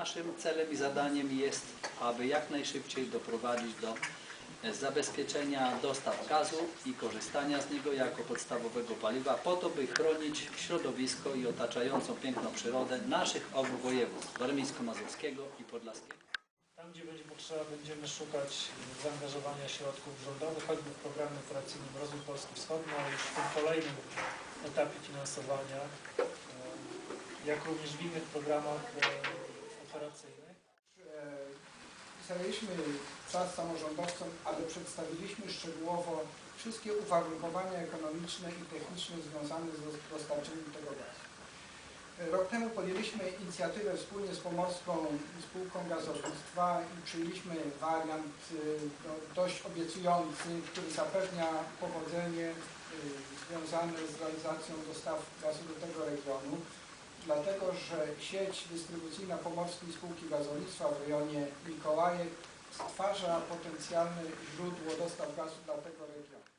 Naszym celem i zadaniem jest, aby jak najszybciej doprowadzić do e, zabezpieczenia dostaw gazu i korzystania z niego jako podstawowego paliwa po to, by chronić środowisko i otaczającą piękną przyrodę naszych obu województw warmińsko-mazurskiego i podlaskiego. Tam, gdzie będzie potrzeba, będziemy szukać zaangażowania środków rządowych, choćby w programie operacyjnym Rozwój Polski Wschodni, ale już w tym kolejnym etapie finansowania, e, jak również w innych programach e, operacyjnych. E, Zajęliśmy czas samorządowcom, ale przedstawiliśmy szczegółowo wszystkie uwarunkowania ekonomiczne i techniczne związane z dostarczeniem tego gazu. E, Rok temu podjęliśmy inicjatywę wspólnie z Pomorską Spółką Gazownictwa i przyjęliśmy wariant e, no, dość obiecujący, który zapewnia powodzenie e, związane z realizacją dostaw gazu do tego regionu dlatego że sieć dystrybucyjna Pomorskiej Spółki Gazownictwa w rejonie Mikołajek stwarza potencjalne źródło dostaw gazu dla tego regionu.